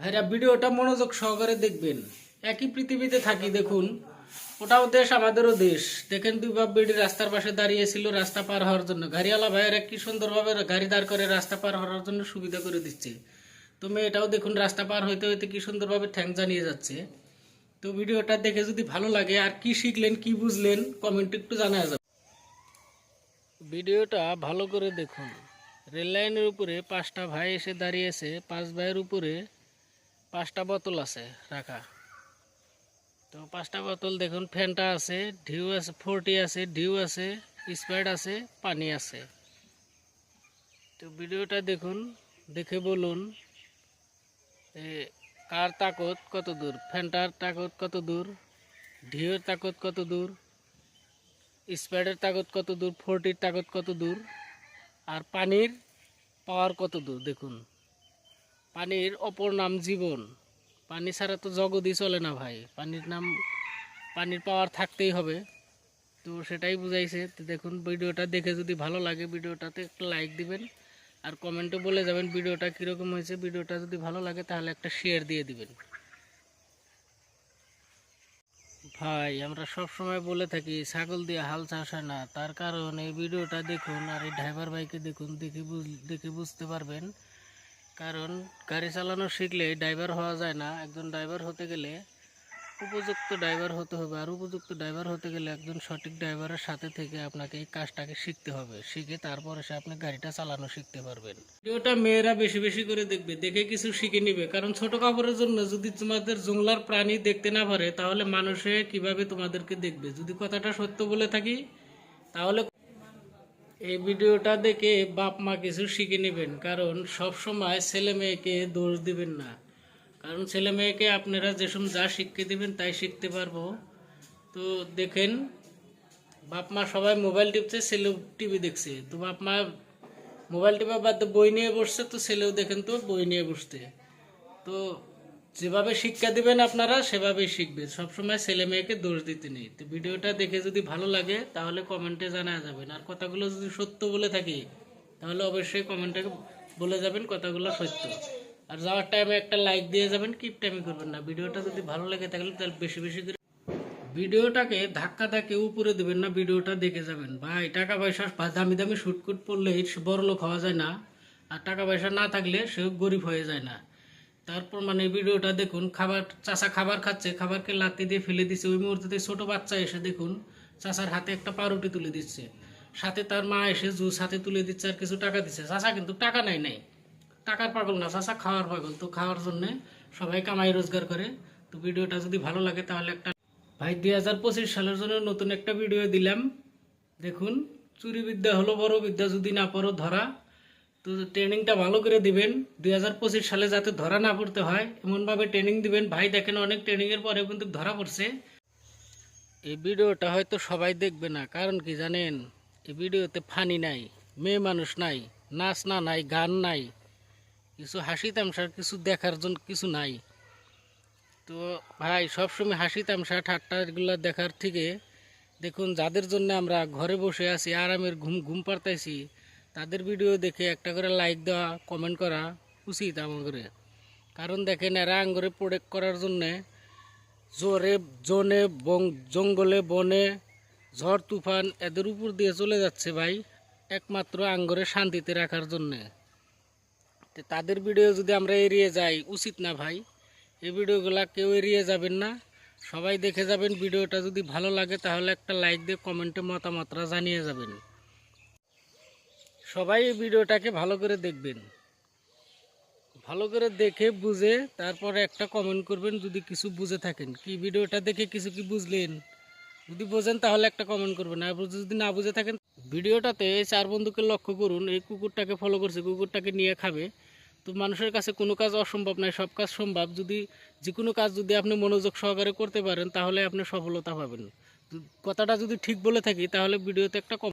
ভাইরা, ভিডিওটা মনোযোগ সহকারে দেখবেন। একই পৃথিবীতে থাকি, দেখুন। ওটাও দেশ, আমাদেরও দেশ। দেখেন, দুই বাপ বেড়ি রাস্তার পাশে দাঁড়িয়েছিল রাস্তা পার হওয়ার জন্য। গাড়িওয়ালা ভাইয়েরা কি সুন্দরভাবে গাড়ি দাঁড় করে রাস্তা পার হওয়ার জন্য সুবিধা করে দিচ্ছে। তো মেয়েটাও দেখুন, রাস্তা পার হইতে হইতে কি সুন্দরভাবে ঠ্যাং জানিয়ে যাচ্ছে। তো ভিডিওটা দেখে যদি ভালো লাগে, আর কি শিখলেন, কি বুঝলেন কমেন্ট একটু জানা যাবে ভিডিওটা ভালো করে দেখুন। রেললাইনের উপরে পাঁচটা ভাই এসে দাঁড়িয়েছে, পাঁচ ভাইয়ের উপরে পাঁচটা বোতল আছে, রাখা। তো পাঁচটা বোতল দেখুন, ফ্যানটা আছে, ঢিউ আছে, ফোরটি আছে, ঢিউ আছে স্প্রাইট আছে, পানি আছে। তো ভিডিওটা দেখুন, দেখে বলুন কার তাকত কত দূর, ফ্যানটার তাকত কত দূর, ঢিউয়ের তাকত কত দূর স্প্রাইটের তাকত কত দূর, ফোরটির তাকত কত দূর, আর পানির পাওয়ার কত দূর, দেখুন। পানির অপর নাম জীবন। পানি ছাড়া তো জগতই চলে না ভাই। পানির নাম, পানির পাওয়ার থাকতেই হবে। তো সেটাই বুঝাইছে। তো দেখুন, ভিডিওটা দেখে যদি ভালো লাগে ভিডিওটাতে একটা লাইক দিবেন। আর কমেন্টও বলে যাবেন ভিডিওটা কীরকম হয়েছে। ভিডিওটা যদি ভালো লাগে তাহলে একটা শেয়ার দিয়ে দিবেন। ভাই, আমরা সব সময় বলে থাকি, ছাগল দিয়ে হাল চাষ হয় না। তার কারণ এই ভিডিওটা দেখুন আর এই ড্রাইভার ভাইকে দেখুন, দেখে দেখে বুঝতে পারবেন। কারণ গাড়ি চালানো শিখলে ড্রাইভার হওয়া যায় না। একজন ড্রাইভার হতে গেলে উপযুক্ত ড্রাইভার হতে হবে আর উপযুক্ত ড্রাইভার হতে গেলে একজন সঠিক ড্রাইভারের সাথে থেকে আপনাকে এই কাজটাকে শিখতে হবে। শিখে তারপরে সে আপনি গাড়িটা চালানো শিখতে পারবেন। ভিডিওটা মেয়েরা বেশি বেশি করে দেখবে, দেখে কিছু শিখে নিবে। কারণ ছোট কাপড়ের জন্য যদি তোমাদের জংলার প্রাণী দেখতে না পারে, তাহলে মানুষে কীভাবে তোমাদেরকে দেখবে? যদি কথাটা সত্য বলে থাকি, তাহলে এই ভিডিওটা দেখে বাপ মা কিছু শিখে নেবেন, কারণ সব সময় ছেলে মেয়েকে দোষ দিবেন না। কারণ ছেলে মেয়েকে আপনারা যেসব যা শিখতে দিবেন তাই শিখতে পারব। তো দেখেন, বাপ মা সবাই মোবাইল টিপছে, ছেলেও টিভি দেখছে। তো বাপ মা মোবাইল টিপা বাদ বই নিয়ে বসছে, তো ছেলেও দেখেন তো বই নিয়ে বসতে তো যেভাবে শিক্ষা দিবেন আপনারা, সেভাবেই শিখবে সবসময় ছেলে মেয়েকে দোষ দিতে নেই। তো ভিডিওটা দেখে যদি ভালো লাগে, তাহলে কমেন্টে জানা যাবেন। আর কথাগুলো যদি সত্য বলে থাকি, তাহলে অবশ্যই কমেন্টে বলে যাবেন কথাগুলো সত্য। আর যাওয়ার টাইমে একটা লাইক দিয়ে যাবেন কিপ টাইমে করবেন না। ভিডিওটা যদি ভালো লাগে তাহলে তাহলে বেশি বেশি করে ভিডিওটাকে ধাক্কা ধাক্কে উপরে দেবেন না, ভিডিওটা দেখে যাবেন। ভাই টাকা পয়সা দামি দামি শুটকুট পড়লে বড় লোক হওয়া যায় না। আর টাকা পয়সা না থাকলে সে গরিব হয়ে যায় না। তারপর মানে ভিডিওটা দেখুন, খাবার চাষা খাবার খাচ্ছে, খাবারকে লাত্তি দিয়ে ফেলে দিচ্ছে ওই মুহূর্তে ছোট বাচ্চা এসে দেখুন চাষার হাতে একটা পাউরুটি তুলে দিচ্ছে। সাথে তার মা এসে জুস হাতে তুলে দিচ্ছে আর কিছু টাকা দিচ্ছে। চাষা কিন্তু টাকা নেয় নাই। টাকার পাগল না চাষা খাওয়ার পাগল। তো খাওয়ার জন্য সবাই কামাই রোজগার করে। তো ভিডিওটা যদি ভালো লাগে তাহলে একটা ভাই, দুই হাজার পঁচিশ সালের জন্য নতুন একটা ভিডিও দিলাম। দেখুন, চুরি বিদ্যা হলো বড় বিদ্যা, যদি না পড়ো ধরা। তো ট্রেনিংটা ভালো করে দিবেন, দুই হাজার পঁচিশ সালে যাতে ধরা না পড়তে হয়, এমনভাবে ট্রেনিং দিবেন। ভাই দেখেন অনেক ট্রেনিংয়ের পরেও কিন্তু ধরা পড়ছে। এই ভিডিওটা হয়তো সবাই দেখবে না, কারণ কি জানেন? এই ভিডিওতে ফানি নাই, মেয়ে মানুষ নাই, নাচ না নাই, গান নাই, কিছু হাসি তামসার কিছু দেখার জন্য কিছু নাই। তো ভাই, সবসময় হাসি তামসা, ঠাট্টা এগুলো দেখার থেকে দেখুন, যাদের জন্য আমরা ঘরে বসে আছি, আরামের ঘুম ঘুম পারতাইছি তাদের ভিডিও দেখে একটা করে লাইক দেওয়া কমেন্ট করা উচিত আমাদের কারণ দেখেন এরা আঙ্গুরে প্রোডেক্ট করার জন্যে জোরে, জনে বং, জঙ্গলে বনে ঝড়, তুফান এদের উপর দিয়ে চলে যাচ্ছে ভাই, একমাত্র আঙ্গরে শান্তিতে রাখার জন্যে। তো তাদের ভিডিও যদি আমরা এড়িয়ে যাই, উচিত না ভাই। এই ভিডিওগুলা কেউ এড়িয়ে যাবেন না। সবাই দেখে যাবেন ভিডিওটা যদি ভালো লাগে তাহলে একটা লাইক দিয়ে কমেন্টে মতামতরা জানিয়ে যাবেন। সবাই ভিডিওটাকে ভালো করে দেখবেন। ভালো করে দেখে, বুঝে, তারপরে একটা কমেন্ট করবেন যদি কিছু বুঝে থাকেন। কি ভিডিওটা দেখে কিছু কি বুঝলেন? যদি বোঝেন তাহলে একটা কমেন্ট করবেন। আর যদি না বুঝে থাকেন, ভিডিওটাতে এই চার বন্ধুকে লক্ষ্য করুন, এই কুকুরটাকে ফলো করছে, কুকুরটাকে নিয়ে খাবে। তো মানুষের কাছে কোনো কাজ অসম্ভব নয়, সব কাজ সম্ভব। যদি যে কোনো কাজ যদি আপনি মনোযোগ সহকারে করতে পারেন, তাহলে আপনি সফলতা পাবেন। কথাটা যদি ঠিক বলে থাকি, তাহলে ভিডিওতে একটা